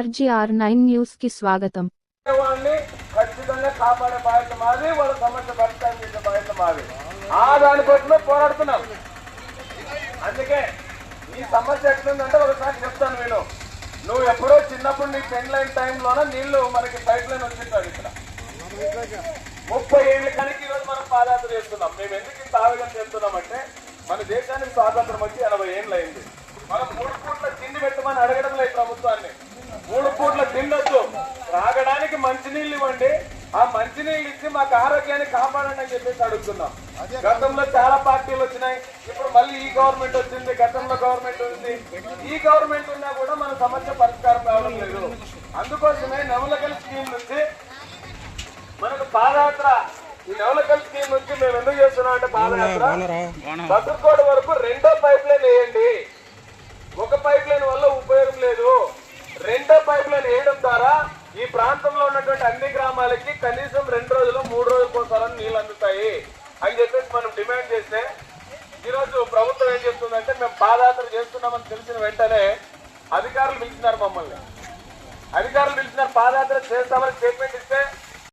RGR nine న్యూస్కి స్వాగతం. వాళ్ళని ఖచ్చితంగా కాపాడే బాధ్యత మాది వాళ్ళ సమస్య పరిష్కారం చేసే బాధ్యత మాది. ఆ దానికోసమే పోరాడుతున్నాం. అందుకే ఈ సమస్య ఎట్లుందంటే ఒకసారి చెప్తాను నేను. నువ్వు ఎప్పుడో చిన్నప్పుడు నీ పెన్ లైన్ టైంలోనే నీళ్ళు మనకి పైప్ లైన్ వచ్చింటాడు ఇక్కడ. ముప్పై ఏళ్ళ కనుక ఈరోజు మనం పాదయాత్ర చేస్తున్నాం. మేము ఎందుకు ఇంత ఆవేదన చేస్తున్నామంటే మన దేశానికి స్వాతంత్రం వచ్చి ఎనభై ఏళ్ళు అయింది. మనం మూడు కోట్ల తిండి పెట్టమని అడగడం లేదు ప్రభుత్వాన్ని. మూడు పూట్ల తిండొద్దు తాగడానికి మంచినీళ్ళు ఇవ్వండి. ఆ మంచినీళ్ళు ఇచ్చి మాకు ఆరోగ్యాన్ని కాపాడండి అని చెప్పేసి అడుగుతున్నాం. గతంలో చాలా పార్టీలు వచ్చినాయి. ఇప్పుడు మళ్ళీ ఈ గవర్నమెంట్ వచ్చింది గతంలో గవర్నమెంట్ ఉంది. ఈ గవర్నమెంట్ ఉన్నా కూడా మన సమస్య పరిష్కారం కావడం లేదు. అందుకోసమే నవలకల్ స్కీమ్ నుంచి మనకు పాదయాత్ర. ఈ నవలకల్ స్కీమ్ నుంచి మేము ఎందుకు చేస్తున్నాం అంటే పాదయాత్ర? బసర్కోట వరకు రెండో పైప్ లైన్ వేయండి. ఒక పైప్ లైన్ వల్ల రెండో పైప్ లైన్ వేయడం ద్వారా ఈ ప్రాంతంలో ఉన్నటువంటి అన్ని గ్రామాలకి కనీసం రెండు రోజులు మూడు రోజులు కోసాలని నీళ్ళు అందుతాయి అని చెప్పేసి మనం డిమాండ్ చేస్తే ఈరోజు ప్రభుత్వం ఏం చెప్తుందంటే మేము పాదయాత్ర చేస్తున్నామని తెలిసిన వెంటనే అధికారులు పిలిచినారు మమ్మల్ని. అధికారులు పిలిచినారు పాదయాత్ర చేస్తామని స్టేట్మెంట్ ఇస్తే